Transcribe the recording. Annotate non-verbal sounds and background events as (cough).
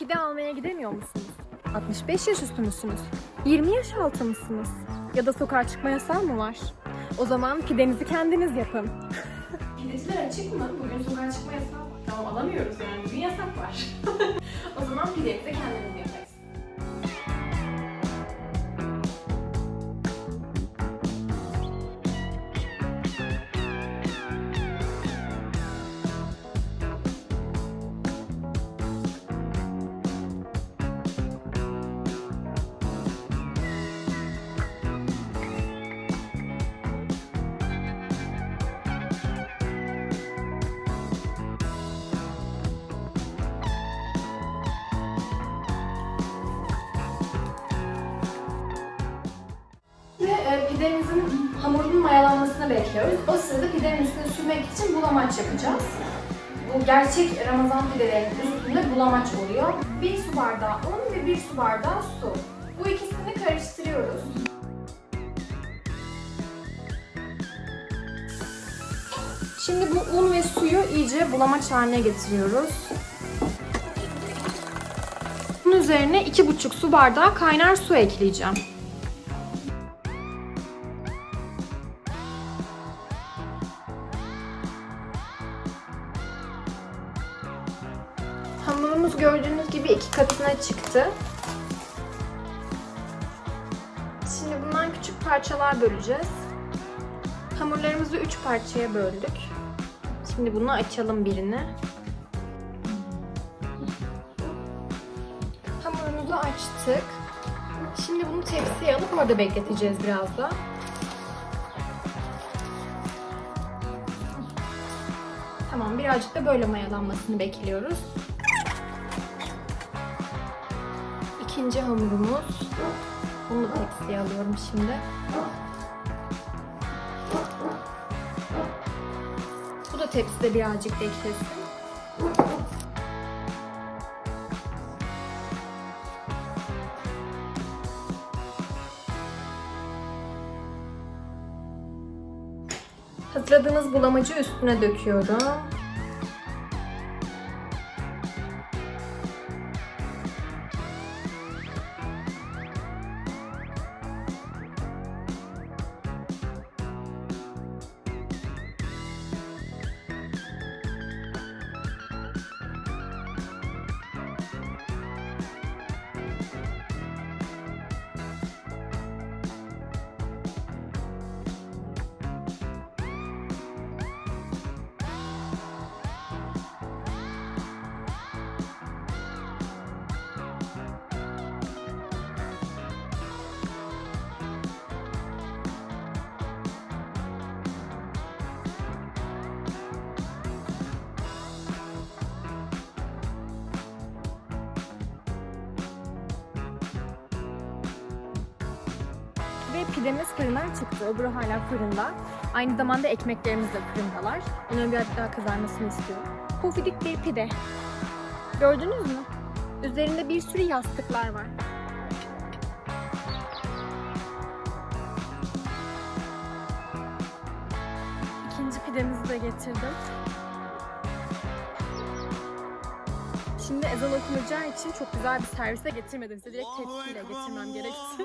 Pide almaya gidemiyor musunuz? 65 yaş üstü müsünüz? 20 yaş altı mısınız? Ya da sokağa çıkma yasağı mı var? O zaman pidenizi kendiniz yapın. (laughs) Pideciler açık mı? Bugün sokağa çıkma yasağı var. Tamam alamıyoruz yani. Bugün yasak var. (laughs) o zaman pidenizi kendiniz yaparız. Pidemizin hamurunun mayalanmasını bekliyoruz. O sırada pidenin üstüne sürmek için bulamaç yapacağız. Bu gerçek Ramazan pidelerinin üstünde bulamaç oluyor. Bir su bardağı un ve bir su bardağı su. Bu ikisini karıştırıyoruz. Şimdi bu un ve suyu iyice bulamaç haline getiriyoruz. Bunun üzerine 2,5 su bardağı kaynar su ekleyeceğim. Hamurumuz gördüğünüz gibi iki katına çıktı. Şimdi bundan küçük parçalar böleceğiz. Hamurlarımızı üç parçaya böldük. Şimdi bunu açalım birini. Hamurumuzu açtık. Şimdi bunu tepsiye alıp orada bekleteceğiz biraz da. Tamam birazcık da böyle mayalanmasını bekliyoruz. İkinci hamurumuz. Bunu da tepsiye alıyorum şimdi. Bu da tepside birazcık beklesin. Hazırladığımız bulamacı üstüne döküyorum. Ve pidemiz fırından çıktı. Öbürü hala fırında. Aynı zamanda ekmeklerimiz de fırındalar. Onların biraz daha kızarmasını istiyorum. Pofidik bir pide. Gördünüz mü? Üzerinde bir sürü yastıklar var. İkinci pidemizi de getirdim. Şimdi ezan okunacağı için çok güzel bir servise getirmedim. Size direkt tepsiyle getirmem gerekti.